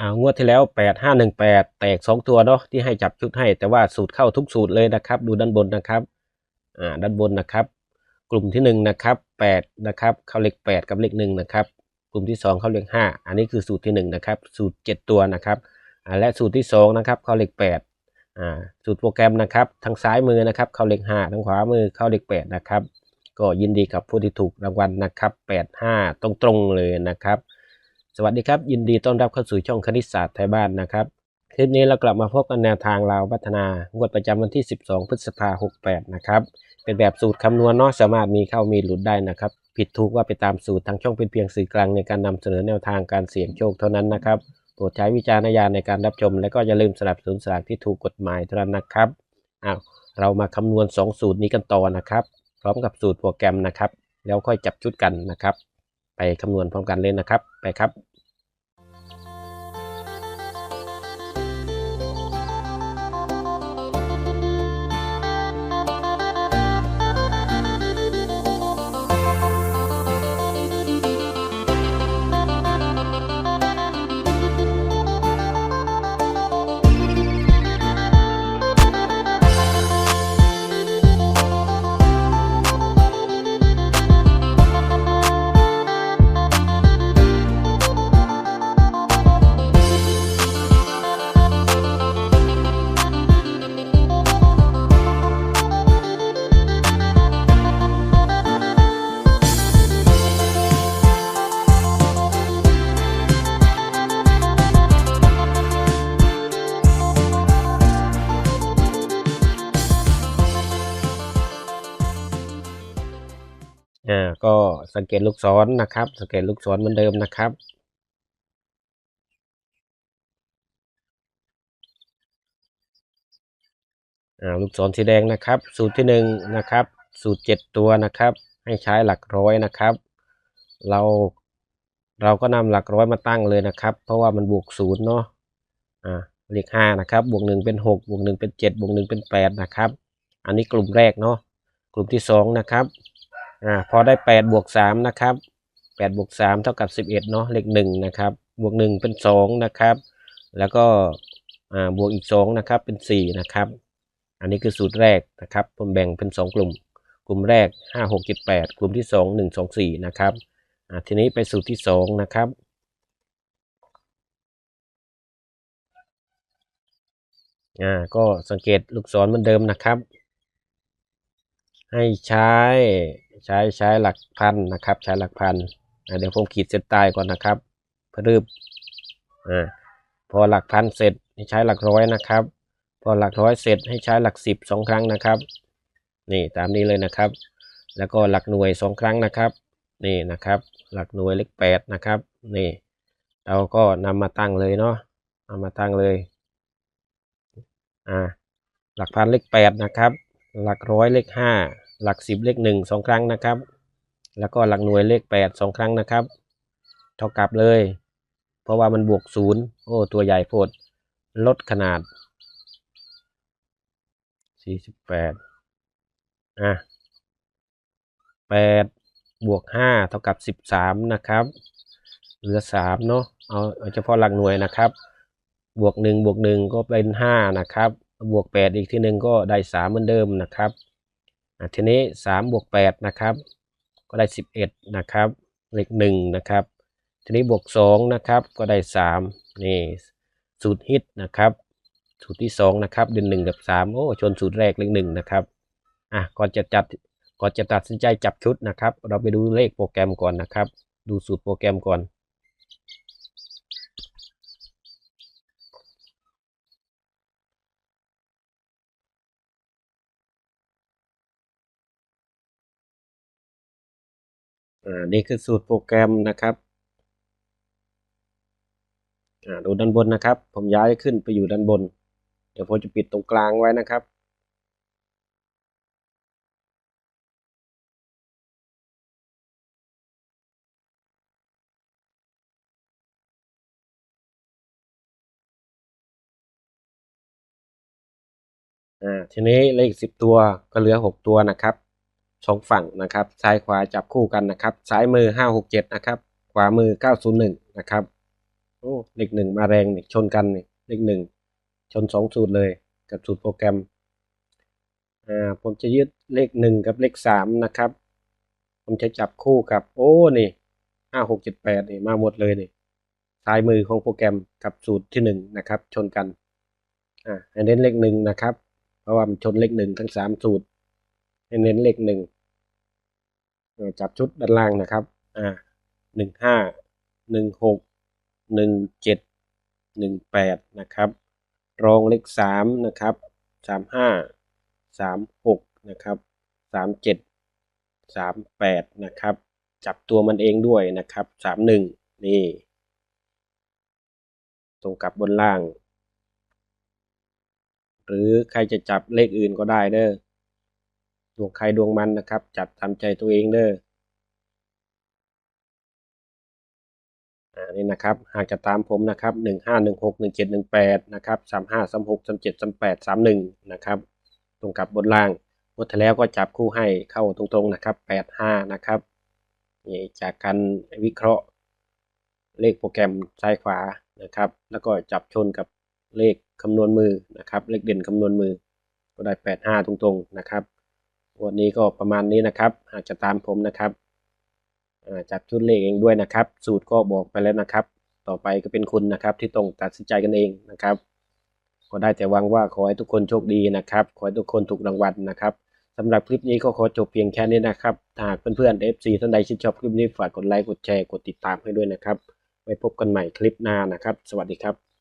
อ่างวดที่แล้วแปดห้าหนึ่งแปดแตกสองตัวเนาะที่ให้จับชุดให้ แต่ว่าสูตรเข้าทุกสูตรเลยนะครับ ดูด้านบนนะครับอ่าด้านบนนะครับ กลุ่มที่หนึ่งนะครับแปดนะครับเข้าเลขแปดกับเลขหนึ่งนะครับกลุ่มที่สองเข้าเลขห้าอันนี้คือสูตรที่หนึ่งนะครับสูตรเจ็ดตัวนะครับอ่าและสูตรที่สองนะครับเข้าเลขแปดอ่าสูตรโปรแกรมนะครับทางซ้ายมือนะครับเข้าเลขห้าทางขวามือเข้าเลขแปดนะครับก็ยินดีกับผู้ที่ถูกรางวัลนะครับแปดห้าตรงๆเลยนะครับ สวัสดีครับ ยินดีต้อนรับเข้าสู่ช่องคณิตศาสตร์ไทยบ้านนะครับ คลิปนี้เรากลับมาพบกันแนวทางเราวพัฒนางวดประจำวันที่ 12 พฤษภาคม68 นะครับ เป็นแบบสูตรคำนวณเนาะสามารถมีเข้ามีหลุดได้นะครับ ผิดถูกว่าไปตามสูตรทางช่องเป็นเพียงสื่อกลางในการนำเสนอแนวทางการเสี่ยงโชคเท่านั้นนะครับโปรดใช้วิจารณญาณในการรับชม และก็อย่าลืมสนับสนุนสลากที่ถูกกฎหมายเท่านั้นนะครับอ้าวเรามาคำนวณ 2 สูตรนี้กันต่อนะครับ พร้อมกับสูตรโปรแกรมนะครับ แล้วค่อยจับชุดกันนะครับ ไปคำนวณพร้อมกันเลยนะครับ ไปครับ อ่าก็สังเกตลูกศรนะครับ สังเกตลูกศรเหมือนเดิมนะครับ อ่าลูกศรสีแดงนะครับ สูตรที่หนึ่งนะครับ สูตรเจ็ดตัวนะครับ ให้ใช้หลักร้อยนะครับ เราเราก็นำหลักร้อยมาตั้งเลยนะครับ เพราะว่ามันบวกศูนย์เนาะอ่าเลขห้านะครับ บวกหนึ่งเป็นหกบวกหนึ่งเป็นเจ็ดบวกหนึ่งเป็นแปดนะครับ อันนี้กลุ่มแรกเนาะกลุ่มที่สองนะครับ อ่าพอได้แปดบวกสามนะครับแปดบวกสามเท่ากับสิบเอ็ดเนาะเลขหนึ่งนะครับบวกหนึ่งเป็นสองนะครับ แล้วก็อ่าบวกอีกสองนะครับเป็นสี่นะครับ อันนี้คือสูตรแรกนะครับผมแบ่งเป็นสองกลุ่ม กลุ่มแรกห้าหกเจ็ดแปดกลุ่มที่สองหนึ่งสองสี่นะครับอ่าทีนี้ไปสูตรที่สองนะครับอ่าก็สังเกตลูกศรเหมือนเดิมนะครับ ให้ใช้ ใช้ใช้หลักพันนะครับ ใช้หลักพันเดี๋ยวผมขีดเส้นใต้ก่อนนะครับเพื่อรืบอ่าพอหลักพันเสร็จให้ใช้หลักร้อยนะครับ พอหลักร้อยเสร็จให้ใช้หลักสิบสองครั้งนะครับ นี่ตามนี้เลยนะครับ แล้วก็หลักหน่วยสองครั้งนะครับ นี่นะครับ หลักหน่วยเลขแปดนะครับ นี่ เราก็นำมาตั้งเลยเนาะนำมาตั้งเลยอ่าหลักพันเลขแปดนะครับ หลักร้อยเลขห้า หลักสิบเลขหนึ่งสองครั้งนะครับ แล้วก็หลักหน่วยเลขแปดสองครั้งนะครับ เท่ากับเลย เพราะว่ามันบวกศูนย์โอ้ตัวใหญ่โพดลดขนาดสี่สิบแปดอะแปดบวกห้าเท่ากับสิบสามนะครับ เหลือสามเนาะเอาเอาเฉพาะหลักหน่วยนะครับ บวกหนึ่งบวกหนึ่งก็เป็นห้านะครับ บวกแปดอีกทีหนึ่งก็ได้สามเหมือนเดิมนะครับ ทีนี้สามบวกแปดนะครับ ก็ได้สิบเอ็ดนะครับเลขหนึ่งนะครับ ทีนี้บวกสองนะครับ ก็ได้สามนี่ สูตรฮิตนะครับ สูตรที่สองนะครับ เดือนหนึ่งกับสามโอ้ ชนสูตรแรกเลขหนึ่งนะครับ อะ ก่อนจะจัด ก่อนจะตัดสินใจจับชุดนะครับ เราไปดูเลขโปรแกรมก่อนนะครับ ดูสูตรโปรแกรมก่อน อ่านี่คือสูตรโปรแกรมนะครับอ่าดูด้านบนนะครับ ผมย้ายขึ้นไปอยู่ด้านบน เดี๋ยวผมจะปิดตรงกลางไว้นะครับอ่าทีนี้เลขสิบตัวก็เหลือหกตัวนะครับ สองฝั่งนะครับซ้ายขวาจับคู่กันนะครับซ้ายมือห้าหกเจ็ดนะครับ ขวามือเก้าศูนย์หนึ่งนะครับโอ้เลขหนึ่งมาแรงนี่ชนกันนี่เลขหนึ่งชนสองสูตรเลยกับสูตรโปรแกรมอ่าผมจะยึดเลขหนึ่งกับเลขสามนะครับ ผมจะจับคู่กับโอ้นี่ห้าหกเจ็ดแปดนี่มาหมดเลยนี่ซ้ายมือของโปรแกรมกับสูตรที่หนึ่งนะครับ ชนกันอ่าเน้นเลขหนึ่งนะครับ เพราะว่ามันชนเลขหนึ่งทั้งสามสูตร ให้เน้นเลขหนึ่งจับชุดด้านล่างนะครับ อ่าหนึ่งห้าหนึ่งหกหนึ่งเจ็ดหนึ่งแปดนะครับ รองเลขสามนะครับสามห้าสามหกนะครับสามเจ็ดสามแปดนะครับ จับตัวมันเองด้วยนะครับสามหนึ่งนี่ ตรงกับบนล่าง หรือใครจะจับเลขอื่นก็ได้เด้อ ดวงใครดวงมันนะครับ จับตามใจตัวเองเด้ออ่านี่นะครับ หากจะตามผมนะครับหนึ่งห้าหนึ่งหกหนึ่งเจ็ดหนึ่งแปดนะครับสามห้าสามหกสามเจ็ดสามแปดสามหนึ่งนะครับตรงกับบนล่างงวดที่แล้วก็จับคู่ให้เข้าตรงๆนะครับแปดห้านะครับนี่จากการวิเคราะห์เลขโปรแกรมซ้ายขวานะครับ แล้วก็จับชนกับเลขคำนวณมือนะครับ เลขเด่นคำนวณมือก็ได้แปดห้าตรงๆนะครับ วันนี้ก็ประมาณนี้นะครับ หากจะตามผมนะครับจับชุดเลขเองด้วยนะครับ สูตรก็บอกไปแล้วนะครับ ต่อไปก็เป็นคุณนะครับ ที่ต้องตัดสินใจกันเองนะครับก็ได้แต่หวังว่าขอให้ทุกคนโชคดีนะครับ ขอให้ทุกคนถูกรางวัลนะครับสำหรับคลิปนี้ก็ขอจบเพียงแค่นี้นะครับถ้าหากเพื่อนๆ FC ท่านใดชื่นชอบคลิปนี้ฝากกดไลค์กดแชร์กดติดตามให้ด้วยนะครับไว้พบกันใหม่คลิปหน้านะครับ สวัสดีครับ